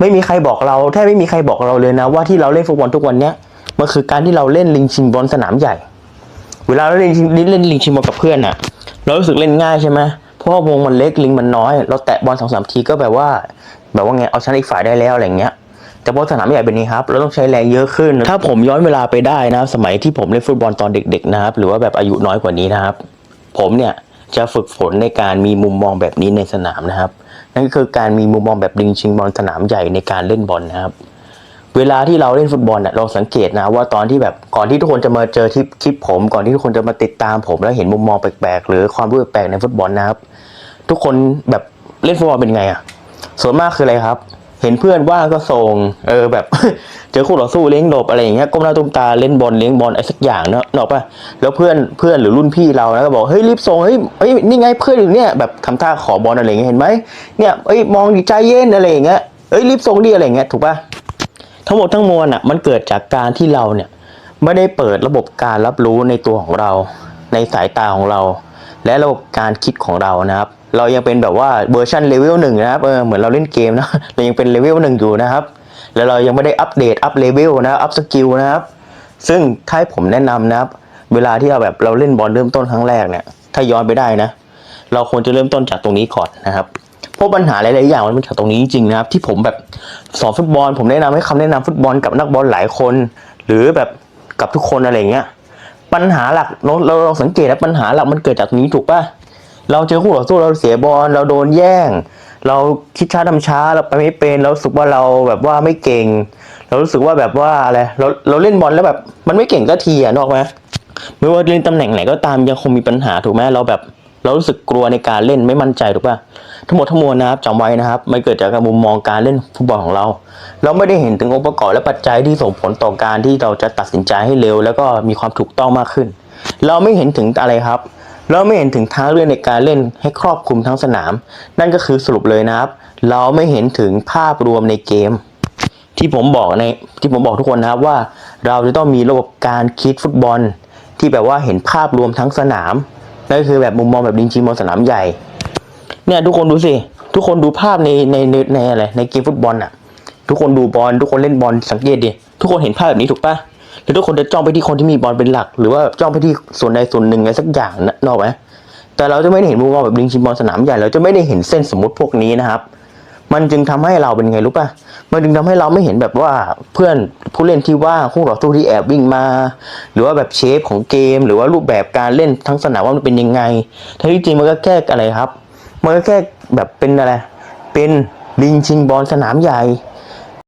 ไม่มีใครบอกเราแทบไม่มีใครบอกเราเลยนะ ว่าที่เราเล่นฟุตบอลทุกวันเนี้ยมันคือการที่เราเล่นลิงชิงบอลสนามใหญ่ เวลาเราเล่นเล่นลิงชิงบอลกับเพื่อนอะเรารู้สึกเล่นง่ายใช่ไหมเพราะว่าวงมันเล็กลิงมันน้อย เราแตะบอลสองสามทีก็แบบว่า แบบว่าไงเอาชนะอีกฝ่ายได้แล้วอะไรเงี้ยแต่บอลสนามใหญ่เป็นนี้ครับ เราต้องใช้แรงเยอะขึ้น ถ้าผมย้อนเวลาไปได้นะ สมัยที่ผมเล่นฟุตบอลตอนเด็ก ๆ นะครับ หรือว่าแบบอายุน้อยกว่านี้นะครับ ผมเนี่ย จะฝึกฝนในการมีมุมมองแบบนี้ในสนามนะครับ นั่นก็คือการมีมุมมองแบบลิงชิงบอลสนามใหญ่ในการเล่นบอลนะครับ เวลาที่เราเล่นฟุตบอลน่ะเราสังเกตนะว่าตอนที่แบบก่อนที่ทุกคนจะมาเจอที่คลิปผม ก่อนที่ทุกคนจะมาติดตามผม แล้วเห็นมุมมองแปลกๆ หรือความรู้แปลกๆในฟุตบอลนะครับ ทุกคนแบบเล่นฟุตบอลเป็นไงอะส่วนมากคืออะไรครับ เห็นเพื่อนว่างก็ส่ง เออแบบ เจอคู่ต่อสู้เลี้ยงหลบอะไรอย่างเงี้ยก้มหน้าตุ้มตาเล่นบอลเลี้ยงบอลอะไรสักอย่างเนาะเนอะปะแล้วเพื่อนเพื่อนหรือรุ่นพี่เรานะก็บอกเฮ้ยรีบส่งเฮ้ยเฮ้ยนี่ไงเพื่อนอยู่เนี่ยแบบทำท่าขอบอลอะไรอย่างเงี้ยเห็นไหมเนี่ยเอ้ยมองดีใจเย็นอะไรอย่างเงี้ยเอ้ยรีบส่งดิอะไรอย่างเงี้ยถูกป่ะทั้งหมดทั้งมวลอะมันเกิดจากการที่เราเนี่ยไม่ได้เปิดระบบการรับรู้ในตัวของเรา ในสายตาของเรา และระบบการคิดของเรานะครับเรายังเป็นแบบว่าเวอร์ชันเลเวลหนึ่งนะครับเออเหมือนเราเล่นเกมนะเรายังเป็นเลเวลหนึ่งอยู่นะครับ แล้วเรายังไม่ได้อัปเดตอัพเลเวลนะอัพสกิลนะครับ ซึ่งถ้าผมแนะนำนะครับ เวลาที่เราแบบเราเล่นบอลเริ่มต้นครั้งแรกเนี่ย ถ้าย้อนไปได้นะ เราควรจะเริ่มต้นจากตรงนี้ก่อนนะครับพราะปัญหาหลายๆอย่างมันมาจากตรงนี้จริงๆนะครับ ที่ผมแบบสอนฟุตบอล ผมแนะนำให้คำแนะนำฟุตบอลกับนักบอลหลายคน หรือแบบกับทุกคนอะไรเงี้ย ปัญหาหลักเราเราสังเกตนะปัญหาหลักมันเกิดจากตรงนี้ถูกป่ะเราเจอคู่ต่อสู้เราเสียบอลเราโดนแย่ง เราคิดช้าทำช้าเราไปไม่เป็นเราสึกว่าเราแบบว่าไม่เก่ง เรารู้สึกว่าแบบว่าอะไรเราเราเล่นบอลแล้วแบบ มันไม่เก่งก็ทีอะนอกไหมไม่ว่าเล่นตำแหน่งไหนก็ตามยังคงมีปัญหาถูกไหมเราแบบ เรารู้สึกกลัวในการเล่นไม่มั่นใจถูกป่ะทั้งหมดทั้งมวลนะครับจำไว้นะครับ มันเกิดจากการมุมมองการเล่นฟุตบอลของเรา เราไม่ได้เห็นถึงองค์ประกอบและปัจจัยที่ส่งผลต่อการที่เราจะตัดสินใจให้เร็ว แล้วก็มีความถูกต้องมากขึ้น เราไม่เห็นถึงอะไรครับ เราไม่เห็นถึงทางเลือกในการเล่นให้ครอบคลุมทั้งสนาม นั่นก็คือสรุปเลยนะครับ เราไม่เห็นถึงภาพรวมในเกม ที่ผมบอกในที่ผมบอกทุกคนนะครับว่า เราจะต้องมีระบบการคิดฟุตบอล ที่แบบว่าเห็นภาพรวมทั้งสนาม นั่นก็คือแบบมุมมองแบบลิงชีมบอลสนามใหญ่ เนี่ยทุกคนดูสิ ทุกคนดูภาพในในในในอะไรในเกมฟุตบอลอะ ทุกคนดูบอลทุกคนเล่นบอลสังเกตดิทุกคนเห็นภาพแบบนี้ถูกปะแล้วทุกคนจะจ้องไปที่คนที่มีบอลเป็นหลัก หรือว่าจ้องไปที่ส่วนใดส่วนหนึ่งอะไรสักอย่างนะนกออกไหมแต่เราจะไม่ได้เห็นมุมมองแบบลิงชิมบอลสนามใหญ่เราจะไม่ได้เห็นเส้นสมมติพวกนี้นะครับ มันจึงทำให้เราเป็นไงรู้ป่ะ มันจึงทำให้เราไม่เห็นแบบว่าเพื่อนผู้เล่นที่ว่าคู่ต่อสู้ที่แอบวิ่งมา หรือว่าแบบเชฟของเกม หรือว่ารูปแบบการเล่นทั้งสนามว่ามันเป็นยังไงทั้งที่จริงมันก็แค่อะไรครับ มันก็แค่แบบเป็นอะไร เป็นลิงชิงบอลสนามใหญ่